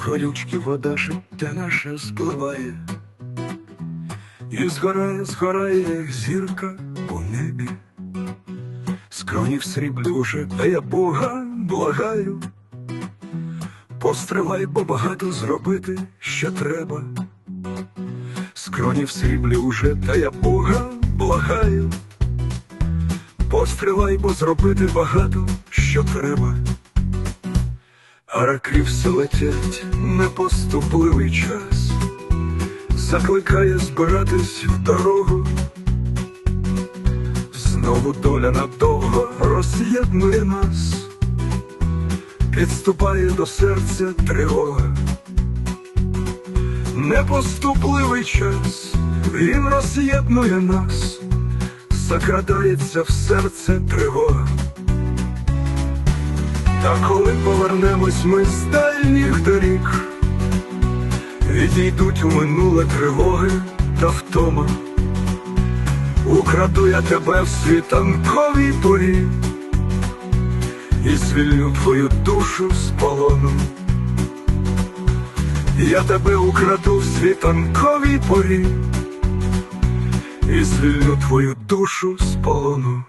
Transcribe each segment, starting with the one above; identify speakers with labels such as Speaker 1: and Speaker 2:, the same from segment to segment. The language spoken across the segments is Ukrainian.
Speaker 1: горючки вода життя наше спливає, і згорає, згорає, як зірка у небі. Скроні в сріблі уже, та я Бога благаю. Постривай, бо багато зробити ще треба. Скроні в сріблі уже, та я Бога благаю. Постривай, бо зробити багато що треба. А раки все летять непоступливий час, закликає збиратись в дорогу. Знову доля надовго роз'єднує нас, підступає до серця тривога. Непоступливий час, він роз'єднує нас, закрадається в серце тривога. Та коли повернемось ми з дальніх доріг, відійдуть у минуле тривоги та втома. Украду я тебе в світанковій порі і звільню твою душу з полону. Я тебе украду в світанковій порі і звільню твою душу з полону.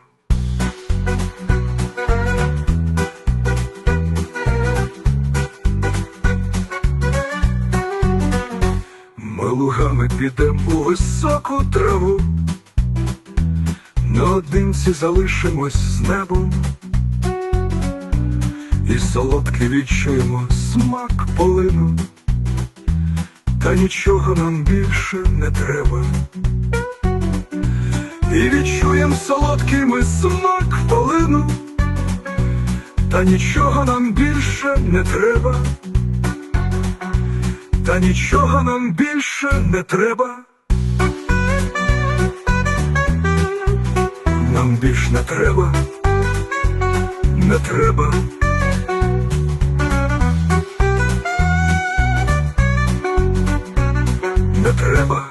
Speaker 1: Лугами підем у високу траву, наодинці залишимось з небом, і солодкий відчуємо смак полину, та нічого нам більше не треба. І відчуєм солодкий ми смак полину, та нічого нам більше не треба. Та нічого нам більше не треба. Нам більш не треба, не треба. Не треба.